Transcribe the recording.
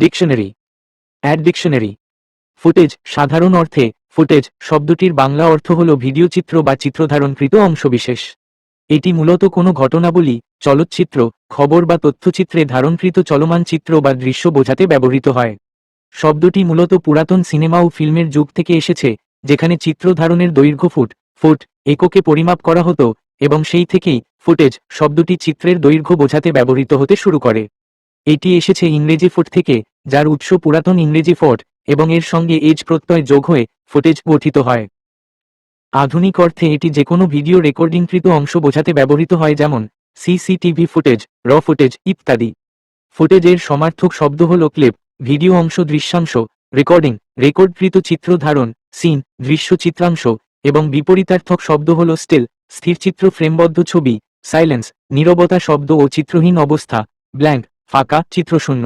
Dictionary. Add dictionary. Footage, সাধারণ অর্থে, footage শব্দটির বাংলা অর্থ হল ভিডিও চিত্র বা চিত্রধারণকৃত অংশবিশেষ। এটি মূলত কোনো ঘটনাবলী চলচ্চিত্র, খবর বা তথ্যচিত্রে ধারণকৃত চলমান চিত্র বা দৃশ্য বোঝাতে ব্যবহৃত হয়। শব্দটি মূলত পুরাতন সিনেমা ও ফিল্মের যুগ থেকে এসেছে, যেখানে চিত্র ধারণের দৈর্ঘ্য ফুট ফুট, এককে পরিমাপ করা হতো, এবং সেই থেকেই ফুটেজ শব্দটি চিত্রের দৈর্ঘ্য বোঝাতে ব্যবহৃত হতে শুরু করে। এটি এসেছে ইংরেজি ফুট থেকে, যার উৎস পুরাতন ইংরেজি ফোর্ট, এবং এর সঙ্গে এজ প্রত্যয় যোগ হয়ে ফুটেজ গঠিত হয়। আধুনিক অর্থে এটি যে কোনো ভিডিও রেকর্ডিংকৃত অংশ বোঝাতে ব্যবহৃত হয় যেমন, সিসিটিভি ফুটেজ, র ফুটেজ ইত্যাদি। ফুটেজের সমার্থক শব্দ হল ক্লিপ, ভিডিও অংশ দৃশ্যাংশ, রেকর্ডিং, রেকর্ডকৃত চিত্র ধারণ, সিন, দৃশ্য চিত্রাংশ, এবং বিপরীতার্থক শব্দ হল স্টিল, স্থিরচিত্র ফ্রেমবদ্ধ ছবি, সাইলেন্স, নীরবতা শব্দ ও চিত্রহীন অবস্থা, ব্ল্যাঙ্ক ফাঁকা চিত্রশূন্য।